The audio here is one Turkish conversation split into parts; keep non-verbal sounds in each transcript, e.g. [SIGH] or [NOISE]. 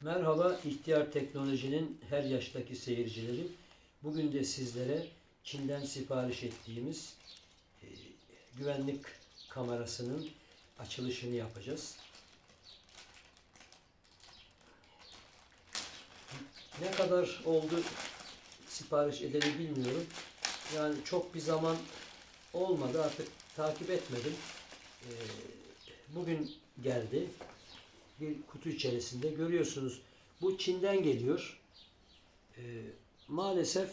Merhaba İhtiyar Teknoloji'nin her yaştaki seyircileri. Bugün de sizlere Çin'den sipariş ettiğimiz e, güvenlik kamerasının açılışını yapacağız. Ne kadar oldu sipariş edeli bilmiyorum. Yani çok bir zaman olmadı artık takip etmedim. E, bugün geldi bir kutu içerisinde görüyorsunuz. Bu Çin'den geliyor. Ee, maalesef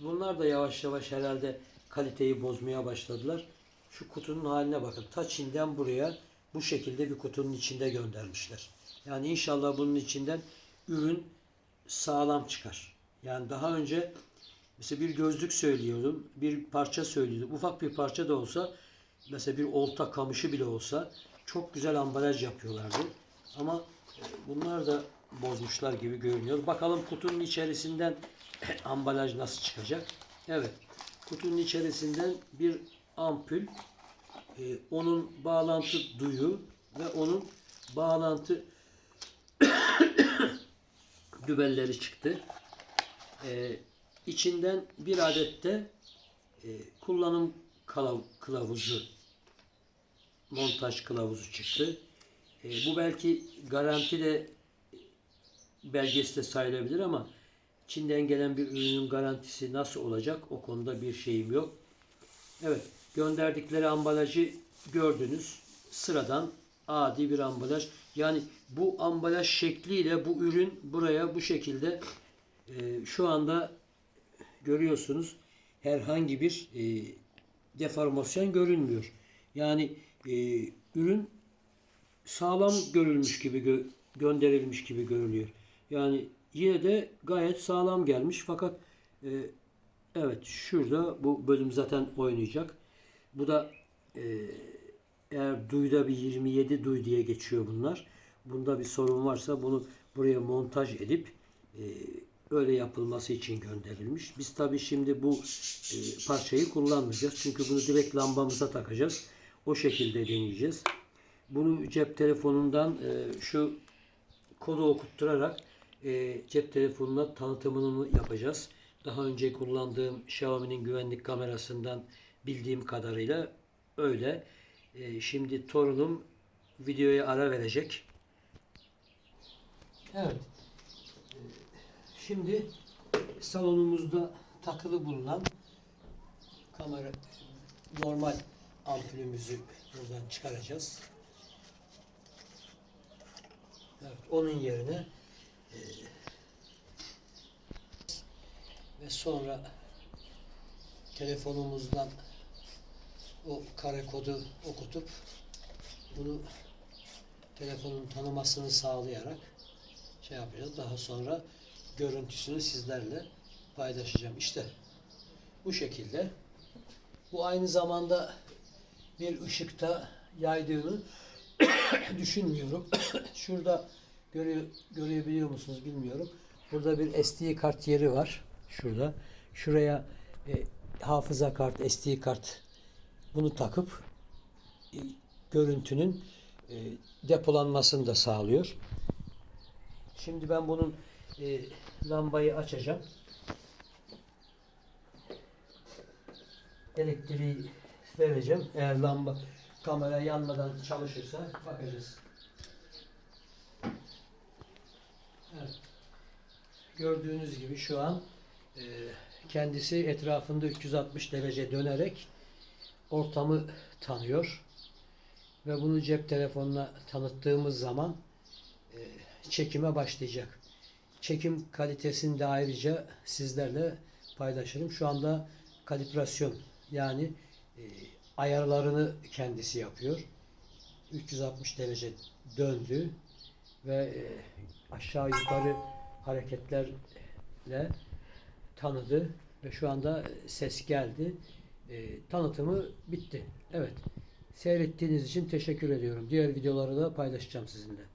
bunlar da yavaş yavaş herhalde kaliteyi bozmaya başladılar. Şu kutunun haline bakın. Ta Çin'den buraya bu şekilde bir kutunun içinde göndermişler. Yani inşallah bunun içinden ürün sağlam çıkar. Yani daha önce mesela bir gözlük söylüyordum, bir parça söylüyordum. Ufak bir parça da olsa mesela bir olta kamışı bile olsa çok güzel ambalaj yapıyorlardı. Ama e, bunlar da bozmuşlar gibi görünüyor. Bakalım kutunun içerisinden [CLEARS THROAT] ambalaj nasıl çıkacak. Evet. Kutunun içerisinden bir ampul, e, onun bağlantı duyu ve onun bağlantı [CLEARS THROAT] dübelleri çıktı. E, içinden bir adet de e, kullanım kılav- kılavuzu montaj kılavuzu çıktı. E, bu belki garanti de belgesi de sayılabilir ama Çin'den gelen bir ürünün garantisi nasıl olacak o konuda bir şeyim yok. Evet gönderdikleri ambalajı gördünüz. Sıradan adi bir ambalaj. Yani bu ambalaj şekliyle bu ürün buraya bu şekilde e, şu anda görüyorsunuz herhangi bir e, deformasyon görünmüyor. Yani e, ürün sağlam görülmüş gibi gö- gönderilmiş gibi görülüyor. Yani yine de gayet sağlam gelmiş fakat e, evet şurada bu bölüm zaten oynayacak. Bu da e, eğer duyda bir 27 duy diye geçiyor bunlar. Bunda bir sorun varsa bunu buraya montaj edip e, öyle yapılması için gönderilmiş. Biz tabi şimdi bu e, parçayı kullanmayacağız. Çünkü bunu direkt lambamıza takacağız. O şekilde deneyeceğiz. Bunu cep telefonundan e, şu kodu okutturarak e, cep telefonuna tanıtımını yapacağız. Daha önce kullandığım Xiaomi'nin güvenlik kamerasından bildiğim kadarıyla öyle. E, şimdi torunum videoya ara verecek. Evet. E, Şimdi salonumuzda takılı bulunan kamera normal ampulümüzü buradan çıkaracağız. Onun yerine e, ve sonra telefonumuzdan o kare kodu okutup bunu telefonun tanımasını sağlayarak şey yapacağız. Daha sonra görüntüsünü sizlerle paylaşacağım. İşte bu şekilde. Bu aynı zamanda bir ışıkta yaydığını [COUGHS] düşünmüyorum. [COUGHS] Şurada görüyor, görebiliyor musunuz bilmiyorum. Burada bir SD kart yeri var. Şurada. Şuraya e, hafıza kart, SD kart bunu takıp e, görüntünün e, depolanmasını da sağlıyor. Şimdi ben bunun e, lambayı açacağım. Elektriği vereceğim. Eğer lamba kamera yanmadan çalışırsa bakacağız. Evet. Gördüğünüz gibi şu an e, kendisi etrafında 360 derece dönerek ortamı tanıyor. Ve bunu cep telefonuna tanıttığımız zaman e, çekime başlayacak. Çekim kalitesini de ayrıca sizlerle paylaşırım. Şu anda kalibrasyon yani e, ayarlarını kendisi yapıyor. 360 derece döndü ve e, aşağı yukarı hareketlerle tanıdı ve şu anda ses geldi. E, tanıtımı bitti. Evet. Seyrettiğiniz için teşekkür ediyorum. Diğer videoları da paylaşacağım sizinle.